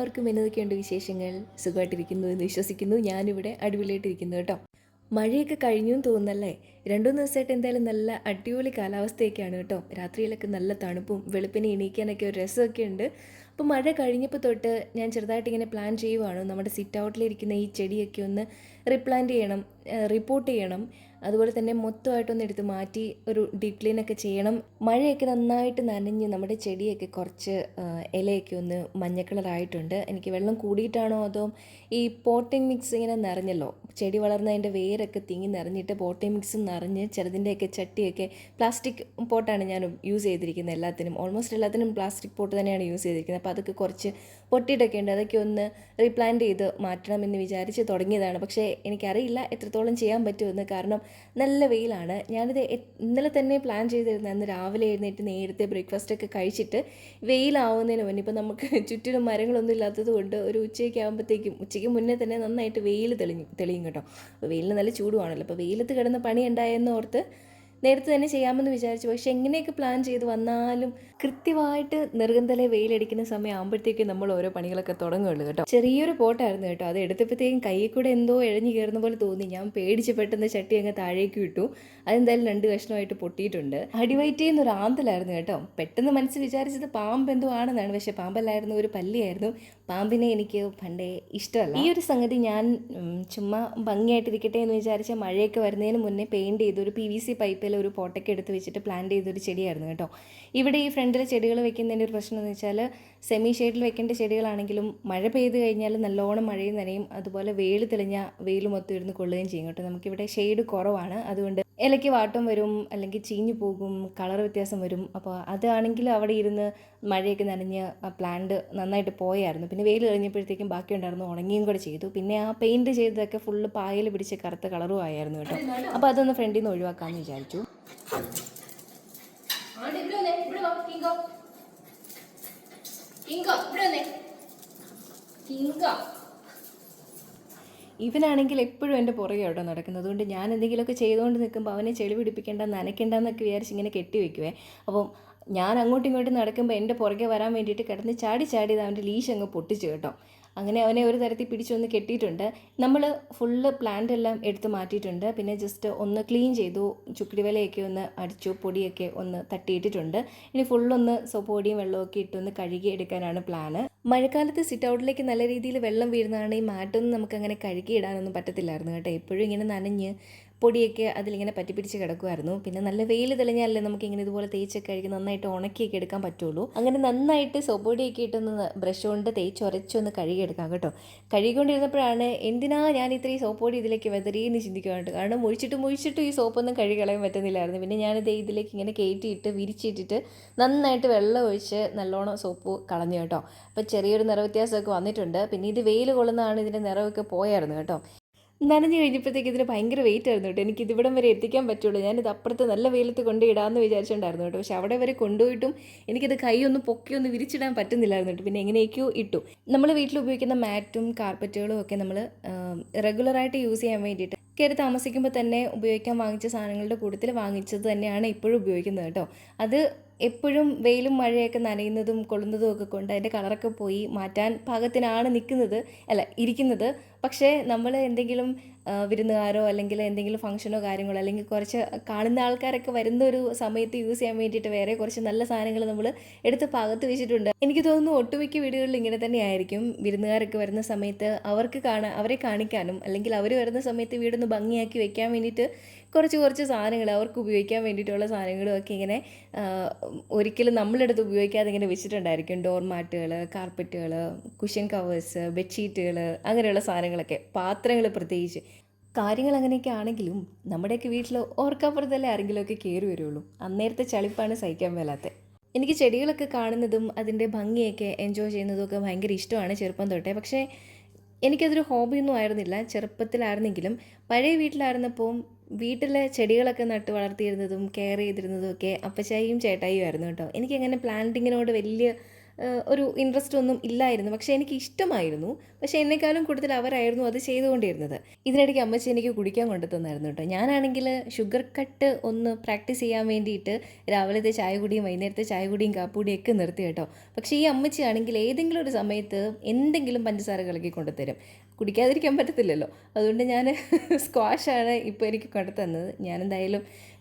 എല്ലാവർക്കും എന്നതൊക്കെയുണ്ട് വിശേഷങ്ങൾ. സുഖമായിട്ടിരിക്കുന്നു എന്ന് വിശ്വസിക്കുന്നു. ഞാനിവിടെ അടിപൊളിയായിട്ടിരിക്കുന്നു കേട്ടോ. മഴയൊക്കെ കഴിഞ്ഞു എന്ന് തോന്നുന്നല്ലേ? രണ്ടു ദിവസമായിട്ട് എന്തായാലും നല്ല അടിപൊളി കാലാവസ്ഥയൊക്കെയാണ് കേട്ടോ. രാത്രിയിലൊക്കെ നല്ല തണുപ്പും വെളുപ്പിനെ എണീക്കാനൊക്കെ ഒരു രസമൊക്കെ ഉണ്ട്. അപ്പോൾ മഴ കഴിഞ്ഞപ്പോൾ തൊട്ട് ഞാൻ ചെറുതായിട്ട് ഇങ്ങനെ പ്ലാൻ ചെയ്യുവാണ്. നമ്മുടെ സിറ്റ് ഔട്ടിലിരിക്കുന്ന ഈ ചെടിയൊക്കെ ഒന്ന് റീപ്ലാന്റ് ചെയ്യണം റിപ്പോർട്ട് ചെയ്യണം. അതുപോലെ തന്നെ മൊത്തമായിട്ടൊന്ന് എടുത്ത് മാറ്റി ഒരു ഡീപ് ക്ലീൻ ഒക്കെ ചെയ്യണം. മഴയൊക്കെ നന്നായിട്ട് നനഞ്ഞ് നമ്മുടെ ചെടിയൊക്കെ കുറച്ച് ഇലയൊക്കെ ഒന്ന് മഞ്ഞ കളറായിട്ടുണ്ട് എനിക്ക് വെള്ളം കൂടിയിട്ടാണോ അതോ ഈ പോട്ടിംഗ് മിക്സ് ഇങ്ങനെ നിറഞ്ഞല്ലോ? ചെടി വളർന്നതിന്റെ വേരൊക്കെ തിങ്ങി നിറഞ്ഞിട്ട് പോട്ടിംഗ് മിക്സും നിറഞ്ഞ് ചിലതിന്റെയൊക്കെ ചട്ടിയൊക്കെ പ്ലാസ്റ്റിക് പോട്ടാണ് ഞാൻ യൂസ് ചെയ്തിരിക്കുന്നത് എല്ലാത്തിനും. ഓൾമോസ്റ്റ് എല്ലാത്തിനും പ്ലാസ്റ്റിക് പോട്ട് തന്നെയാണ് യൂസ് ചെയ്തിരിക്കുന്നത്. അപ്പോൾ അതൊക്കെ കുറച്ച് പൊട്ടിയിട്ടൊക്കെ ഉണ്ട്. അതൊക്കെ ഒന്ന് റീപ്ലാന്റ് ചെയ്ത് മാറ്റണമെന്ന് വിചാരിച്ച് തുടങ്ങിയതാണ്. പക്ഷേ എനിക്കറിയില്ല എത്രത്തോളം ചെയ്യാൻ പറ്റുമെന്ന്. കാരണം നല്ല വെയിലാണ്. ഞാനിത് ഇന്നലെ തന്നെ പ്ലാൻ ചെയ്തിരുന്നത് അന്ന് രാവിലെ എഴുന്നേറ്റ് നേരത്തെ ബ്രേക്ക്ഫാസ്റ്റ് ഒക്കെ കഴിച്ചിട്ട് വെയിലാവുന്നതിന് മുന്നേ. ഇപ്പോൾ നമുക്ക് ചുറ്റിലും മരങ്ങളൊന്നും ഇല്ലാത്തത് കൊണ്ട് ഒരു ഉച്ചയൊക്കെ ആകുമ്പോഴത്തേക്കും ഉച്ചയ്ക്ക് മുന്നേ തന്നെ നന്നായിട്ട് വെയിൽ തെളിഞ്ഞു തെളിയും കേട്ടോ. വെയിലിന് നല്ല ചൂടുവാണല്ലോ. അപ്പോൾ വെയിലത്ത് കിടന്ന് പണി ഉണ്ടായെന്ന് ഓർത്ത് നേരത്തെ തന്നെ ചെയ്യാമെന്ന് വിചാരിച്ചു. പക്ഷെ എങ്ങനെയൊക്കെ പ്ലാൻ ചെയ്ത് വന്നാലും കൃത്യമായിട്ട് നിർഗന്ധലെ വെയിലടിക്കുന്ന സമയം ആകുമ്പോഴത്തേക്കും നമ്മൾ ഓരോ പണികളൊക്കെ തുടങ്ങുള്ളൂ കേട്ടോ. ചെറിയൊരു പോട്ടായിരുന്നു കേട്ടോ. അത് എടുത്തപ്പോഴത്തേക്കും കൈയിൽ കൂടെ എന്തോ ഇഴഞ്ഞു കയറുന്ന പോലെ തോന്നി. ഞാൻ പേടിച്ച് പെട്ടെന്ന് ചട്ടി അങ്ങ് താഴേക്ക് വിട്ടു അതെന്തായാലും രണ്ട് കഷ്ണമായിട്ട് പൊട്ടിയിട്ടുണ്ട്. അടിവയറ്റ് ചെയ്യുന്ന ഒരു ആന്തലായിരുന്നു കേട്ടോ. പെട്ടെന്ന് മനസ്സ് വിചാരിച്ചത് പാമ്പ് എന്തോ ആണെന്നാണ്. പക്ഷെ പാമ്പല്ലായിരുന്നു ഒരു പല്ലിയായിരുന്നു. പാമ്പിനെ എനിക്ക് പണ്ടേ ഇഷ്ടമല്ല. ഈ ഒരു സംഗതി ഞാൻ ചുമ്മാ ഭംഗിയായിട്ടിരിക്കട്ടെ എന്ന് വിചാരിച്ച മഴയൊക്കെ വരുന്നതിന് മുന്നേ പെയിന്റ് ചെയ്ത്. ഒരു പി വി സി പൈപ്പിൽ ഒരു പോട്ടൊക്കെ എടുത്ത് വെച്ചിട്ട് പ്ലാന്റ് ചെയ്തൊരു ചെടിയായിരുന്നു കേട്ടോ. ഇവിടെ ഈ ഫ്രണ്ടിൽ ചെടികൾ വെക്കുന്നതിന്റെ ഒരു പ്രശ്നം എന്ന് വെച്ചാൽ സെമി ഷെയ്ഡിൽ വെക്കേണ്ട ചെടികളാണെങ്കിലും മഴ പെയ്ത് കഴിഞ്ഞാൽ നല്ലോണം മഴയും നനയും അതുപോലെ വെയിൽ തെളിഞ്ഞ വെയിൽ മൊത്തം ഇരുന്ന് കൊള്ളുകയും ചെയ്യും കേട്ടോ. നമുക്കിവിടെ ഷെയ്ഡ് കുറവാണ്. അതുകൊണ്ട് ഇലയ്ക്ക് വാട്ടം വരും അല്ലെങ്കിൽ ചീഞ്ഞു പോകും കളർ വ്യത്യാസം വരും. അപ്പോൾ അതാണെങ്കിൽ അവിടെ ഇരുന്ന് മഴയൊക്കെ നനഞ്ഞ് ആ പ്ലാന്റ് നന്നായിട്ട് പോയായിരുന്നു. പിന്നെ വെയിൽ കഴിഞ്ഞപ്പോഴത്തേക്കും ബാക്കി ഉണ്ടായിരുന്നു ഉണങ്ങിയും കൂടെ ചെയ്തു. പിന്നെ ആ പെയിന്റ് ചെയ്തതൊക്കെ ഫുള്ള് പായൽ പിടിച്ച് കറുത്ത കളറും ആയിരുന്നു കേട്ടോ. അപ്പോൾ അതൊന്ന് ഫ്രണ്ടിൽ നിന്ന് ഒഴിവാക്കാമെന്ന് വിചാരിച്ചു. ഇങ്കോ ഇവിടെ വന്നേ ഇവിടെ വാ കിങ്കോ കിങ്കോ ഇവിടെ വന്നേ കിങ്കോ ഇവനാണെങ്കിൽ എപ്പോഴും എന്റെ പുറകെ അവിടെ നടക്കുന്നത്. അതുകൊണ്ട് ഞാൻ എന്തെങ്കിലുമൊക്കെ ചെയ്തുകൊണ്ട് നിൽക്കുമ്പോൾ അവനെ ചെളി പിടിപ്പിക്കേണ്ട നനയ്ക്കേണ്ടെന്നൊക്കെ വിചാരിച്ച് ഇങ്ങനെ കെട്ടി വെക്കുവേ അപ്പം ഞാൻ അങ്ങോട്ടും ഇങ്ങോട്ടും നടക്കുമ്പോൾ എന്റെ പുറകെ വരാൻ വേണ്ടിയിട്ട് കിടന്ന് ചാടി ചാടി അവന്റെ ലീഷ് അങ്ങ് പൊട്ടിച്ചു കേട്ടോ. അങ്ങനെ അവനെ ഒരു തരത്തിൽ പിടിച്ചൊന്ന് കെട്ടിയിട്ടുണ്ട്. നമ്മൾ ഫുള്ള് പ്ലാന്റ് എല്ലാം എടുത്ത് മാറ്റിയിട്ടുണ്ട്. പിന്നെ ജസ്റ്റ് ഒന്ന് ക്ലീൻ ചെയ്തു. ചുക്കിടിവലയൊക്കെ ഒന്ന് അടിച്ചു. പൊടിയൊക്കെ ഒന്ന് തട്ടിയിട്ടിട്ടുണ്ട്. ഇനി ഫുള്ളൊന്ന് പൊടിയും വെള്ളമൊക്കെ ഇട്ടൊന്ന് കഴുകി എടുക്കാനാണ് പ്ലാന് മഴക്കാലത്ത് സിറ്റ് ഔട്ടിലേക്ക് നല്ല രീതിയിൽ വെള്ളം വീഴുന്നതാണ് ഈ മാറ്റൊന്നും നമുക്ക് അങ്ങനെ കഴുകി ഇടാനൊന്നും പറ്റത്തില്ലായിരുന്നു കേട്ടോ. എപ്പോഴും ഇങ്ങനെ നനഞ്ഞ് പൊടിയൊക്കെ അതിലിങ്ങനെ പറ്റിപ്പിടിച്ച് കിടക്കുമായിരുന്നു പിന്നെ നല്ല വെയിൽ തെളിഞ്ഞാലല്ലേ നമുക്ക് ഇങ്ങനെ ഇതുപോലെ തേച്ചൊക്കെ കഴുകി നന്നായിട്ട് ഉണക്കിയൊക്കെ എടുക്കാൻ പറ്റുള്ളൂ. അങ്ങനെ നന്നായിട്ട് സോപ്പ് ഇട്ടൊന്ന് ബ്രഷ് കൊണ്ട് തേച്ച് ഉരച്ചൊന്ന് കഴുകിയെടുക്കാം കേട്ടോ. കഴുകിക്കൊണ്ടിരുന്നപ്പോഴാണ് എന്തിനാ ഞാൻ ഇത്രയും സോപ്പ് ഇതിലേക്ക് വെതറി എന്ന് ചിന്തിക്കുവാനായിട്ട്. കാരണം മുഴിച്ചിട്ട് മുഴിച്ചിട്ട് ഈ സോപ്പൊന്നും കഴുകി കളയാൻ പറ്റുന്നില്ലായിരുന്നു. പിന്നെ ഞാനിത് ഇതിലേക്ക് ഇങ്ങനെ കയറ്റിയിട്ട് വിരിച്ചിട്ടിട്ട് നന്നായിട്ട് വെള്ളം ഒഴിച്ച് നല്ലോണം സോപ്പ് കളഞ്ഞു കേട്ടോ. അപ്പോൾ ചെറിയൊരു നിറവ്യത്യാസമൊക്കെ വന്നിട്ടുണ്ട്. പിന്നെ ഇത് വെയിൽ കൊള്ളുന്നതാണ് ഇതിന്റെ നിറമൊക്കെ പോയായിരുന്നു കേട്ടോ. നനഞ്ഞു കഴിഞ്ഞപ്പോഴത്തേക്ക് ഇതിന് ഭയങ്കര വെയിറ്റ് ആയിരുന്നു കേട്ടോ. എനിക്ക് ഇതിവിടം വരെ എത്തിക്കാൻ പറ്റുള്ളൂ. ഞാനിത് അപ്പുറത്ത് നല്ല വെയിലത്ത് കൊണ്ട് ഇടാമെന്ന് വിചാരിച്ചിട്ടുണ്ടായിരുന്നു കേട്ടോ. പക്ഷെ അവിടെ വരെ കൊണ്ടുപോയിട്ടും എനിക്കിത് കൈ ഒന്ന് പൊക്കി ഒന്ന് വിരിച്ചിടാൻ പറ്റുന്നില്ലായിരുന്നു കേട്ടോ. പിന്നെ എങ്ങനെയൊക്കെയോ ഇട്ടു. നമ്മൾ വീട്ടിൽ ഉപയോഗിക്കുന്ന മാറ്റും കാർപ്പറ്റുകളും ഒക്കെ നമ്മൾ റെഗുലറായിട്ട് യൂസ് ചെയ്യാൻ വേണ്ടിയിട്ട് കയറി താമസിക്കുമ്പോൾ തന്നെ ഉപയോഗിക്കാൻ വാങ്ങിച്ച സാധനങ്ങളുടെ കൂട്ടത്തിൽ വാങ്ങിച്ചത് തന്നെയാണ് ഇപ്പോഴും ഉപയോഗിക്കുന്നത് കേട്ടോ. അത് എപ്പോഴും വെയിലും മഴയൊക്കെ നനയുന്നതും കൊള്ളുന്നതും ഒക്കെ കൊണ്ട് അതിന്റെ കളറൊക്കെ പോയി മാറ്റാൻ പാകത്തിനാണ് നിൽക്കുന്നത്. അല്ല ഇരിക്കുന്നത്. പക്ഷേ നമ്മൾ എന്തെങ്കിലും വിരുന്നുകാരോ അല്ലെങ്കിൽ എന്തെങ്കിലും ഫംഗ്ഷനോ കാര്യങ്ങളോ അല്ലെങ്കിൽ കുറച്ച് കാണുന്ന ആൾക്കാരൊക്കെ വരുന്ന ഒരു സമയത്ത് യൂസ് ചെയ്യാൻ വേണ്ടിയിട്ട് വേറെ കുറച്ച് നല്ല സാധനങ്ങൾ നമ്മൾ എടുത്ത് പാകത്ത് വെച്ചിട്ടുണ്ട്. എനിക്ക് തോന്നുന്നു ഒട്ടുമിക്ക വീടുകളിൽ ഇങ്ങനെ തന്നെയായിരിക്കും. വിരുന്നുകാരൊക്കെ വരുന്ന സമയത്ത് അവർക്ക് കാണാൻ അവരെ കാണിക്കാനും അല്ലെങ്കിൽ അവർ വരുന്ന സമയത്ത് വീടൊന്ന് ഭംഗിയാക്കി വെക്കാൻ വേണ്ടിയിട്ട് കുറച്ച് കുറച്ച് സാധനങ്ങൾ അവർക്ക് ഉപയോഗിക്കാൻ വേണ്ടിയിട്ടുള്ള സാധനങ്ങളും ഒക്കെ ഇങ്ങനെ ഒരിക്കലും നമ്മളെടുത്ത് ഉപയോഗിക്കാതെ ഇങ്ങനെ വെച്ചിട്ടുണ്ടായിരിക്കും. ഡോർ മാറ്റുകൾ കാർപ്പറ്റുകൾ കുഷൻ കവേഴ്സ് ബെഡ്ഷീറ്റുകൾ അങ്ങനെയുള്ള സാധനങ്ങളൊക്കെ പാത്രങ്ങൾ പ്രത്യേകിച്ച്. കാര്യങ്ങൾ അങ്ങനെയൊക്കെ ആണെങ്കിലും നമ്മുടെയൊക്കെ വീട്ടിൽ ഓർക്കപ്പുറത്തല്ലേ ആരെങ്കിലുമൊക്കെ കയറി വരുള്ളൂ. അന്നേരത്തെ ചളിപ്പാണ് സഹിക്കാൻ മേലാത്തത് എനിക്ക് ചെടികളൊക്കെ കാണുന്നതും അതിന്റെ ഭംഗിയൊക്കെ എൻജോയ് ചെയ്യുന്നതും ഒക്കെ ഭയങ്കര ഇഷ്ടമാണ് ചെറുപ്പം തൊട്ടേ. പക്ഷേ എനിക്കതൊരു ഹോബിയൊന്നും ആയിരുന്നില്ല. ചെറുപ്പത്തിലായിരുന്നെങ്കിലും പഴയ വീട്ടിലായിരുന്നപ്പോൾ വീട്ടിലെ ചെടികളൊക്കെ നട്ട് വളർത്തിയിരുന്നതും കെയർ ചെയ്തിരുന്നതും ഒക്കെ അപ്പച്ചായും ചേട്ടായും ആയിരുന്നു കേട്ടോ. എനിക്കങ്ങനെ പ്ലാന്റിങ്ങിനോട് വലിയ ഒരു ഇൻട്രസ്റ്റ് ഒന്നും ഇല്ലായിരുന്നു. പക്ഷേ എനിക്ക് ഇഷ്ടമായിരുന്നു. പക്ഷേ എന്നെക്കാളും കൂടുതൽ അവരായിരുന്നു അത് ചെയ്തുകൊണ്ടിരുന്നത്. ഇതിനിടയ്ക്ക് അമ്മച്ചി എനിക്ക് കുടിക്കാൻ കൊണ്ടുതന്നായിരുന്നു കേട്ടോ. ഞാനാണെങ്കിൽ ഷുഗർ കട്ട് ഒന്ന് പ്രാക്ടീസ് ചെയ്യാൻ വേണ്ടിയിട്ട് രാവിലത്തെ ചായ കുടിയും വൈകുന്നേരത്തെ ചായ കുടിയും കാപ്പുടിയും ഒക്കെ നിർത്തി കേട്ടോ. പക്ഷേ ഈ അമ്മച്ചി ആണെങ്കിൽ ഏതെങ്കിലും ഒരു സമയത്ത് എന്തെങ്കിലും പഞ്ചസാര കലക്കി കൊണ്ടുതരും. കുടിക്കാതിരിക്കാൻ പറ്റത്തില്ലല്ലോ. അതുകൊണ്ട് ഞാൻ സ്ക്വാഷാണ് ഇപ്പോൾ എനിക്ക് കൊണ്ടു തന്നത്.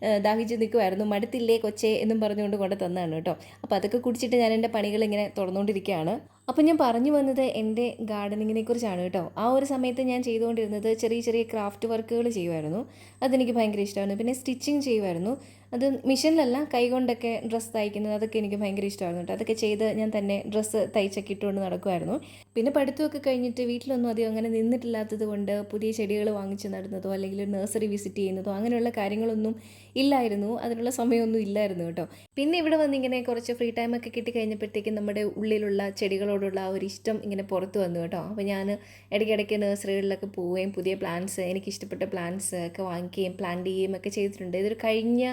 ഏഹ്, ദാഹിച്ച് നിൽക്കുമായിരുന്നു മടുത്തില്ലേ കൊച്ചേ എന്നും പറഞ്ഞുകൊണ്ട് കൊണ്ട് തന്നതാണ് കേട്ടോ. അപ്പോൾ അതൊക്കെ കുടിച്ചിട്ട് ഞാൻ എന്റെ പണികൾ ഇങ്ങനെ തുറന്നുകൊണ്ടിരിക്കുകയാണ് അപ്പോൾ ഞാൻ പറഞ്ഞു വന്നത് എന്റെ ഗാർഡനിങ്ങിനെ കുറിച്ചാണ് കേട്ടോ. ആ ഒരു സമയത്ത് ഞാൻ ചെയ്തുകൊണ്ടിരുന്നത് ചെറിയ ചെറിയ ക്രാഫ്റ്റ് വർക്കുകൾ ചെയ്യുമായിരുന്നു അതെനിക്ക് ഭയങ്കര ഇഷ്ടമായിരുന്നു. പിന്നെ സ്റ്റിച്ചിങ് ചെയ്യുമായിരുന്നു അത് മിഷനിലല്ല കൈകൊണ്ടൊക്കെ ഡ്രസ്സ് തയ്ക്കുന്നത് അതൊക്കെ എനിക്ക് ഭയങ്കര ഇഷ്ടമായിരുന്നു കേട്ടോ. അതൊക്കെ ചെയ്ത് ഞാൻ തന്നെ ഡ്രസ്സ് തയ്ച്ചൊക്കെ ഇട്ടുകൊണ്ട് നടക്കുമായിരുന്നു പിന്നെ പഠിത്തമൊക്കെ കഴിഞ്ഞിട്ട് വീട്ടിലൊന്നും അധികം അങ്ങനെ നിന്നിട്ടില്ലാത്തത് കൊണ്ട് പുതിയ ചെടികൾ വാങ്ങിച്ച് നടുന്നതോ അല്ലെങ്കിൽ നഴ്സറി വിസിറ്റ് ചെയ്യുന്നതോ അങ്ങനെയുള്ള കാര്യങ്ങളൊന്നും ഇല്ലായിരുന്നു. അതിനുള്ള സമയമൊന്നും ഇല്ലായിരുന്നു കേട്ടോ. പിന്നെ ഇവിടെ വന്നിങ്ങനെ കുറച്ച് ഫ്രീ ടൈം ഒക്കെ കിട്ടി കഴിഞ്ഞപ്പോഴത്തേക്കും നമ്മുടെ ഉള്ളിലുള്ള ചെടികളോടുള്ള ആ ഒരു ഇഷ്ടം ഇങ്ങനെ പുറത്ത് വന്നു കേട്ടോ. അപ്പോൾ ഞാൻ ഇടയ്ക്കിടയ്ക്ക് നഴ്സറികളിലൊക്കെ പോവുകയും പുതിയ പ്ലാന്റ്സ് എനിക്ക് ഇഷ്ടപ്പെട്ട പ്ലാന്റ്സ് ഒക്കെ വാങ്ങിക്കുകയും പ്ലാന്റ് ചെയ്യുകയും ഒക്കെ ചെയ്തിട്ടുണ്ട്. ഇതൊരു കഴിഞ്ഞ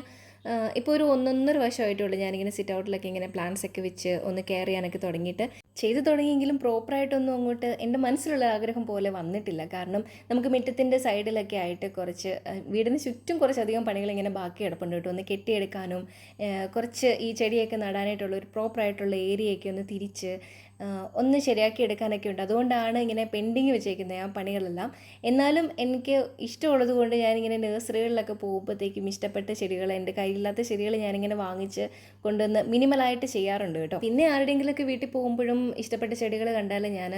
ഇപ്പോൾ ഒരു ഒന്നൊന്നര വർഷമായിട്ടുള്ളൂ ഞാനിങ്ങനെ സിറ്റ് ഔട്ടിലൊക്കെ ഇങ്ങനെ പ്ലാന്റ്സ് ഒക്കെ വെച്ച് ഒന്ന് കെയർ ചെയ്യാനൊക്കെ തുടങ്ങിയിട്ട്. ചെയ്തു തുടങ്ങിയെങ്കിലും പ്രോപ്പറായിട്ടൊന്നും അങ്ങോട്ട് എന്റെ മനസ്സിലുള്ള ആഗ്രഹം പോലെ വന്നിട്ടില്ല. കാരണം നമുക്ക് മുറ്റത്തിന്റെ സൈഡിലൊക്കെ ആയിട്ട് കുറച്ച് വീടിന് ചുറ്റും കുറച്ചധികം പണികൾ ഇങ്ങനെ ബാക്കി കിടപ്പുണ്ട് കേട്ടോ. ഒന്ന് കെട്ടിയെടുക്കാനും കുറച്ച് ഈ ചെടിയൊക്കെ നടാനായിട്ടുള്ള ഒരു പ്രോപ്പറായിട്ടുള്ള ഏരിയയൊക്കെ ഒന്ന് തിരിച്ച് ഒന്ന് ശരിയാക്കി എടുക്കാനൊക്കെ ഉണ്ട്. അതുകൊണ്ടാണ് ഇങ്ങനെ പെൻഡിങ് വെച്ചേക്കുന്നത് ആ പണികളെല്ലാം. എന്നാലും എനിക്ക് ഇഷ്ടമുള്ളത് കൊണ്ട് ഞാനിങ്ങനെ നഴ്സറികളിലൊക്കെ പോകുമ്പോഴത്തേക്കും ഇഷ്ടപ്പെട്ട ചെടികൾ എന്റെ കയ്യിലില്ലാത്ത ചെടികൾ ഞാനിങ്ങനെ വാങ്ങിച്ച് കൊണ്ടുവന്ന് മിനിമലായിട്ട് ചെയ്യാറുണ്ട് കേട്ടോ. പിന്നെ ആരുടെയെങ്കിലുമൊക്കെ വീട്ടിൽ പോകുമ്പോഴും ഇഷ്ടപ്പെട്ട ചെടികൾ കണ്ടാൽ ഞാൻ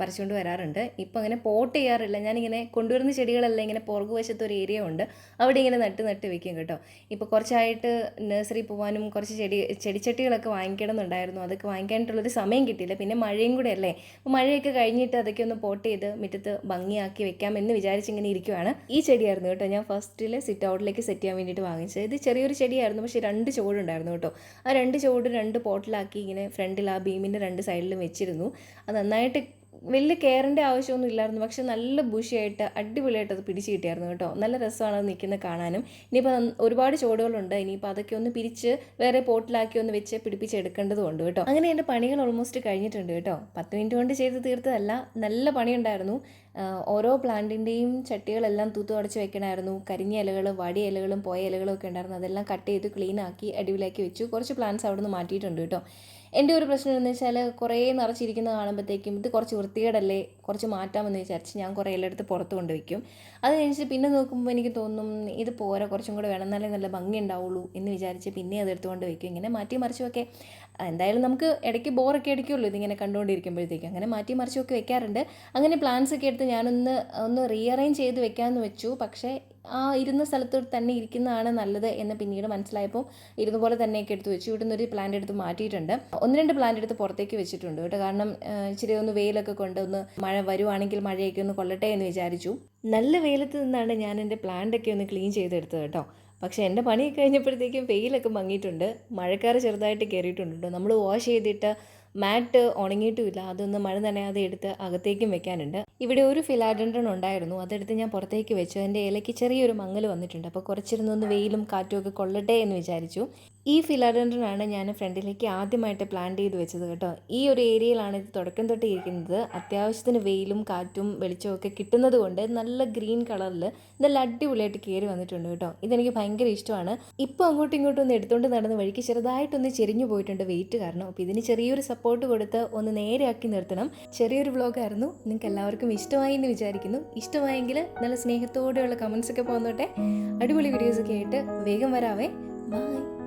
പറിച്ചുകൊണ്ട് വരാറുണ്ട്. ഇപ്പം അങ്ങനെ പോട്ട് ചെയ്യാറില്ല. ഞാനിങ്ങനെ കൊണ്ടുവരുന്ന ചെടികളെല്ലാം ഇങ്ങനെ പുറകു വശത്ത് ഒരു ഏരിയ ഉണ്ട്. അവിടെ ഇങ്ങനെ നട്ട് നട്ട് വെക്കും കേട്ടോ. ഇപ്പോൾ കുറച്ചായിട്ട് നഴ്സറി പോകാനും കുറച്ച് ചെടി ചെടിച്ചട്ടികളൊക്കെ വാങ്ങിക്കണം എന്നുണ്ടായിരുന്നു അതൊക്കെ വാങ്ങിക്കാനായിട്ടുള്ളൊരു സമയം കിട്ടിയില്ല. പിന്നെ മഴയും കൂടെ അല്ലേ? മഴയൊക്കെ കഴിഞ്ഞിട്ട് അതൊക്കെ ഒന്ന് പോട്ട് ചെയ്ത് മുറ്റത്ത് ഭംഗിയാക്കി വെക്കാമെന്ന് വിചാരിച്ചിങ്ങനെ ഇരിക്കുവാണ്. ഈ ചെടിയായിരുന്നു കേട്ടോ ഞാൻ ഫസ്റ്റിൽ സിറ്റ് ഔട്ടിലേക്ക് സെറ്റ് ചെയ്യാൻ വേണ്ടിയിട്ട് വാങ്ങിച്ചത്. ഇത് ചെറിയൊരു ചെടിയായിരുന്നു പക്ഷേ രണ്ട് ചുവടുണ്ടായിരുന്നു കേട്ടോ. ആ രണ്ട് ചുവട് രണ്ട് പോട്ടിലാക്കി ഇങ്ങനെ ഫ്രണ്ടിൽ ആ ബീമിന്റെ രണ്ട് സൈഡിലും വെച്ചിരുന്നു. അത് നന്നായിട്ട് വലിയ കെയറിന്റെ ആവശ്യമൊന്നും ഇല്ലായിരുന്നു. പക്ഷെ നല്ല ബുഷിയായിട്ട് അടിപൊളിയായിട്ട് അത് പിടിച്ച് കിട്ടിയായിരുന്നു കേട്ടോ. നല്ല രസമാണ് അത് നിൽക്കുന്നത് കാണാനും. ഇനിയിപ്പോൾ ഒരുപാട് ചോടുകളുണ്ട്. ഇനിയിപ്പോൾ അതൊക്കെ ഒന്ന് പിരിച്ച് വേറെ പോട്ടിലാക്കി ഒന്ന് വെച്ച് പിടിപ്പിച്ചെടുക്കേണ്ടതുണ്ട് കേട്ടോ. അങ്ങനെ എന്റെ പണികൾ ഓൾമോസ്റ്റ് കഴിഞ്ഞിട്ടുണ്ട് കേട്ടോ. പത്ത് മിനിറ്റ് കൊണ്ട് ചെയ്ത് തീർത്തതല്ല. നല്ല പണിയുണ്ടായിരുന്നു. ഓരോ പ്ലാന്റിന്റെയും ചട്ടികളെല്ലാം തൂത്തു അടച്ച് വെക്കണമായിരുന്നു. കരിഞ്ഞ ഇലകൾ വടി ഇലകളും പോയ ഇലകളും ഒക്കെ ഉണ്ടായിരുന്നു. അതെല്ലാം കട്ട് ചെയ്ത് ക്ലീൻ ആക്കി അടിപൊളിയാക്കി വെച്ചു. കുറച്ച് പ്ലാന്റ്സ് അവിടെ നിന്ന് മാറ്റിയിട്ടുണ്ട് കേട്ടോ. എന്റെ ഒരു പ്രശ്നം എന്ന് വെച്ചാൽ കുറേ നിറച്ചിരിക്കുന്നത് കാണുമ്പോഴത്തേക്കും ഇത് കുറച്ച് വൃത്തികേടല്ലേ കുറച്ച് മാറ്റാമെന്ന് വിചാരിച്ച് ഞാൻ കുറേ എല്ലായിടത്ത് പുറത്ത് കൊണ്ടുവയ്ക്കും അത് കഴിഞ്ഞിട്ട് പിന്നെ നോക്കുമ്പോൾ എനിക്ക് തോന്നും ഇത് പോരെ കുറച്ചും കൂടെ വേണം എന്നാലേ നല്ല ഭംഗി ഉണ്ടാവുള്ളൂ എന്ന് വിചാരിച്ച് പിന്നെ അത് എടുത്തുകൊണ്ട് വയ്ക്കും. ഇങ്ങനെ മാറ്റി മറിച്ചുമൊക്കെ എന്തായാലും നമുക്ക് ഇടയ്ക്ക് ബോറൊക്കെ അടിക്കുള്ളൂ ഇതിങ്ങനെ കണ്ടുകൊണ്ടിരിക്കുമ്പോഴത്തേക്കും. അങ്ങനെ മാറ്റി മറിച്ചുമൊക്കെ വെക്കാറുണ്ട്. അങ്ങനെ പ്ലാൻസ് ഒക്കെ എടുത്ത് ഞാനൊന്ന് ഒന്ന് റീഅറേഞ്ച് ചെയ്ത് വെക്കാമെന്ന് വെച്ചു. പക്ഷേ ആ ഇരുന്ന സ്ഥലത്ത് തന്നെ ഇരിക്കുന്നതാണ് നല്ലത് എന്ന് പിന്നീട് മനസ്സിലായപ്പോൾ ഇരുന്ന പോലെ തന്നെയൊക്കെ എടുത്ത് വെച്ചു ഇവിടുന്ന് ഒരു പ്ലാന്റ് എടുത്ത് മാറ്റിയിട്ടുണ്ട്. ഒന്ന് രണ്ട് പ്ലാന്റ് എടുത്ത് പുറത്തേക്ക് വെച്ചിട്ടുണ്ട് കേട്ടോ. കാരണം ഇച്ചിരി ഒന്ന് വെയിലൊക്കെ കൊണ്ട് ഒന്ന് മഴ വരുവാണെങ്കിൽ മഴയൊക്കെ ഒന്ന് കൊള്ളട്ടെ എന്ന് വിചാരിച്ചു. നല്ല വെയിലത്ത് നിന്നാണ് ഞാൻ എന്റെ പ്ലാന്റൊക്കെ ഒന്ന് ക്ലീൻ ചെയ്തെടുത്തത് കേട്ടോ. പക്ഷേ എന്റെ പണി കഴിഞ്ഞപ്പോഴത്തേക്കും വെയിലൊക്കെ മങ്ങിയിട്ടുണ്ട്. മഴക്കാറ് ചെറുതായിട്ട് കയറിയിട്ടുണ്ട് നമ്മൾ വാഷ് ചെയ്തിട്ട് മാറ്റ് ഉണങ്ങിയിട്ടുമില്ല. അതൊന്ന് മഴ നനയാതെ എടുത്ത് അകത്തേക്കും വെക്കാനുണ്ട്. ഇവിടെ ഒരു ഫിലാഡൻഡ്രൺ ഉണ്ടായിരുന്നു. അതെടുത്ത് ഞാൻ പുറത്തേക്ക് വെച്ചു. അതിന്റെ ഇലയ്ക്ക് ചെറിയൊരു മങ്ങൽ വന്നിട്ടുണ്ട്. അപ്പോൾ കുറച്ചിരുന്നൊന്ന് വെയിലും കാറ്റും ഒക്കെ കൊള്ളട്ടെ എന്ന് വിചാരിച്ചു. ഈ ഫിലാഡൻഡ്രനാണ് ഞാൻ ഫ്രണ്ടിലേക്ക് ആദ്യമായിട്ട് പ്ലാൻ ചെയ്ത് വെച്ചത് കേട്ടോ. ഈ ഒരു ഏരിയയിലാണ് ഇത് തുടക്കം തൊട്ട് ഇരിക്കുന്നത്. അത്യാവശ്യത്തിന് വെയിലും കാറ്റും വെളിച്ചവും ഒക്കെ കിട്ടുന്നത് കൊണ്ട് നല്ല ഗ്രീൻ കളറിൽ നല്ല അടിപൊളിയായിട്ട് കയറി വന്നിട്ടുണ്ട് കേട്ടോ. ഇതെനിക്ക് ഭയങ്കര ഇഷ്ടമാണ്. ഇപ്പോൾ അങ്ങോട്ടും ഇങ്ങോട്ടും ഒന്ന് എടുത്തുകൊണ്ട് നടന്ന വഴിക്ക് ചെറുതായിട്ടൊന്ന് ചെരിഞ്ഞു പോയിട്ടുണ്ട് വെയിറ്റ് കാരണം. അപ്പോൾ ഇതിന് ചെറിയൊരു സപ്പോർട്ട് കൊടുത്ത് ഒന്ന് നേരെയാക്കി നിർത്തണം. ചെറിയൊരു വ്ളോഗായിരുന്നു നിങ്ങൾക്ക് എല്ലാവർക്കും ഇഷ്ടമായി എന്ന് വിചാരിക്കുന്നു. ഇഷ്ടമായെങ്കിൽ നല്ല സ്നേഹത്തോടെയുള്ള കമൻസ് ഒക്കെ പോന്നോട്ടെ. അടിപൊളി വീഡിയോസൊക്കെ ആയിട്ട് വേഗം വരാവേ. ബൈ